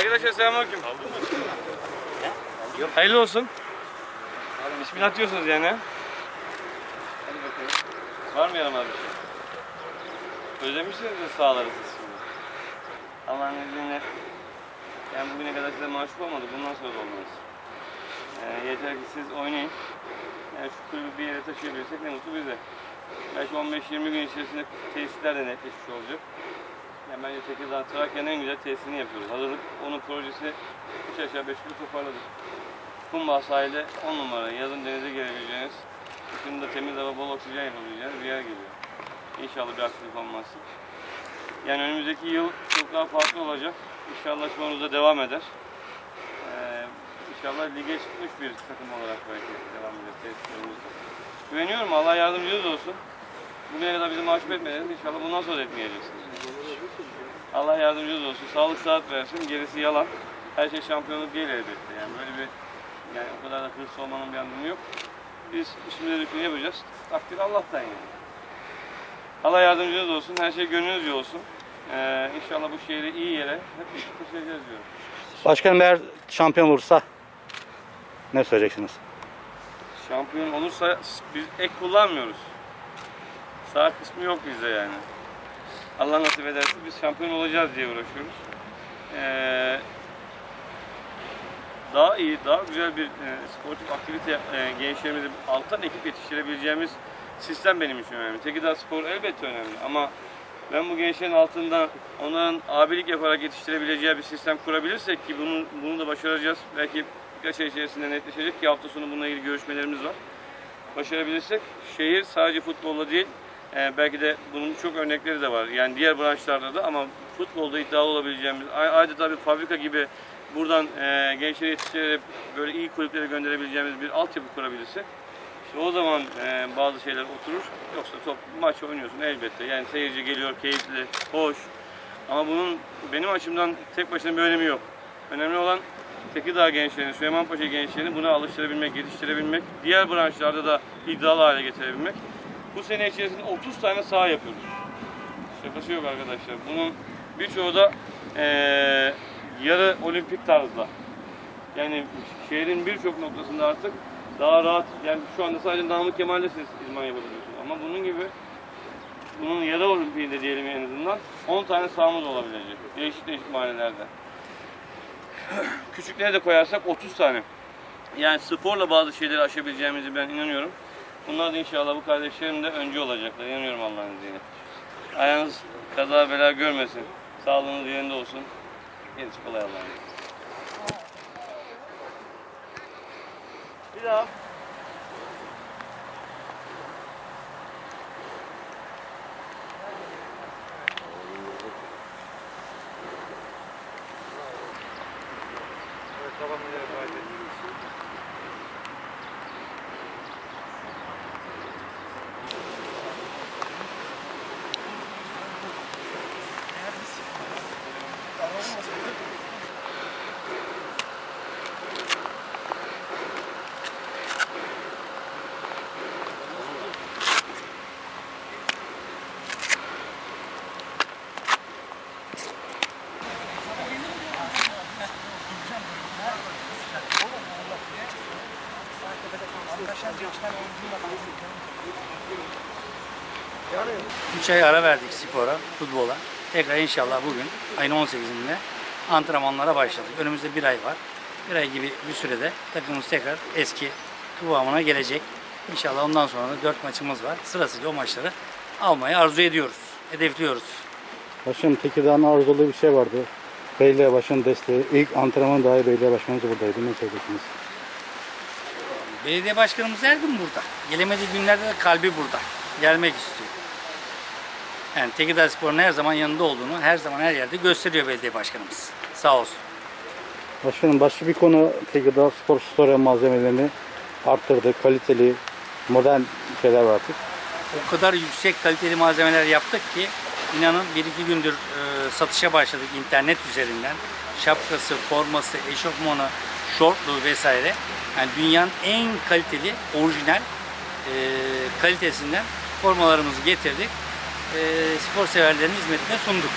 Arkadaşlar selamünaleyküm. Hayırlı olsun. Bismillah diyorsunuz yani. ha? Var mı yaramaz bir şey? Özlemişsinizdir sahaları siz şimdi. Allah'ın izniyle yani bugüne kadar size mahcup olmadı. Bundan sonra da olmaz. Ee, yeter ki siz oynayın. Yani şu kulübü bir yere taşıyabilirsek ne mutlu bize. Belki 15-20 gün içerisinde tesisler de netleşmiş olacak. Bence Tekirdağ Trakya'nın en güzel tesisini yapıyoruz. Hazırlık onun projesi 3 aşağı 5 yukarı toparladık. Kumbağ sahilde 10 numara yazın denize girebileceğiniz, kışın da temiz hava bol oksijen yapabileceğiniz bir yer geliyor. İnşallah bir aksilik olmazsa. Yani önümüzdeki yıl çok daha farklı olacak. İnşallah anımızda devam eder. Ee, inşallah lige çıkmış bir takım olarak belki devam eder tesislerimizde. Güveniyorum Allah yardımcınız olsun. Bugüne kadar bizi mahcup etmediniz. İnşallah bundan sonra etmeyeceksiniz. Allah yardımcınız olsun. Sağlık saat versin. Gerisi yalan. Her şey şampiyonluk değil elbette. Yani böyle bir yani o kadar da hırslı olmanın bir anlamı yok. Biz işimizi dökümü yapacağız. Takdir Allah'tan yani. Allah yardımcınız olsun. Her şey gönlünüzce olsun. Ee, inşallah bu şehri iyi yere hep birlikte taşıyacağız diyorum. Başkanım eğer şampiyon olursa ne söyleyeceksiniz? Şampiyon olursa biz ek kullanmıyoruz. Saat kısmı yok bizde yani. Allah nasip ederse biz şampiyon olacağız diye uğraşıyoruz. Ee, daha iyi, daha güzel bir e, sportif aktivite e, gençlerimizi alttan ekip yetiştirebileceğimiz sistem benim için önemli. Tekirdağ Spor elbette önemli ama ben bu gençlerin altında onların abilik yaparak yetiştirebileceği bir sistem kurabilirsek ki bunu, bunu da başaracağız. Belki birkaç ay içerisinde netleşecek ki hafta sonu bununla ilgili görüşmelerimiz var. Başarabilirsek şehir sadece futbolla değil e, belki de bunun çok örnekleri de var. Yani diğer branşlarda da ama futbolda iddialı olabileceğimiz adeta bir fabrika gibi buradan e, gençleri yetiştirerek böyle iyi kulüplere gönderebileceğimiz bir altyapı kurabilirsek işte o zaman e, bazı şeyler oturur. Yoksa top maç oynuyorsun elbette. Yani seyirci geliyor keyifli, hoş. Ama bunun benim açımdan tek başına bir önemi yok. Önemli olan Tekirdağ gençlerini, Süleymanpaşa gençlerini buna alıştırabilmek, yetiştirebilmek, diğer branşlarda da iddialı hale getirebilmek. Bu sene içerisinde 30 tane saha yapıyoruz. Şakası yok arkadaşlar. Bunun birçoğu da eee, yarı olimpik tarzda. Yani şehrin birçok noktasında artık daha rahat, yani şu anda sadece Namık Kemal'de siz idman yapabiliyorsunuz. Ama bunun gibi, bunun yarı olimpiyinde diyelim en azından 10 tane sahamız olabilecek. Değişik değişik mahallelerde. Küçükleri de koyarsak 30 tane. Yani sporla bazı şeyleri aşabileceğimizi ben inanıyorum. Bunlar da inşallah bu kardeşlerim de öncü olacaklar. İnanıyorum Allah'ın izniyle. Ayağınız kaza bela görmesin. Sağlığınız yerinde olsun. Gerisi kolay Allah'ın izniyle. Bir daha. Üç ay ara verdik spora, futbola. Tekrar inşallah bugün ayın 18'inde antrenmanlara başladık. Önümüzde bir ay var. Bir ay gibi bir sürede takımımız tekrar eski kıvamına gelecek. İnşallah ondan sonra da dört maçımız var. Sırasıyla o maçları almayı arzu ediyoruz, hedefliyoruz. Başkanım Tekirdağ'ın arzuladığı bir şey vardı. Belediye başkanı desteği. İlk antrenman dahi belediye başkanımız buradaydı. Ne söyleyeceksiniz? Belediye başkanımız her gün burada. Gelemediği günlerde de kalbi burada. Gelmek istiyor. Yani Tekirdağ Spor'un her zaman yanında olduğunu her zaman her yerde gösteriyor belediye başkanımız. Sağ olsun. Başkanım başka bir konu Tekirdağ spor story malzemelerini arttırdı. Kaliteli, modern şeyler var artık. o kadar yüksek kaliteli malzemeler yaptık ki inanın bir iki gündür e, satışa başladık internet üzerinden. Şapkası, forması, eşofmanı, şortlu vesaire. Yani dünyanın en kaliteli, orijinal e, kalitesinden formalarımızı getirdik. E, spor severlerin hizmetine sunduk.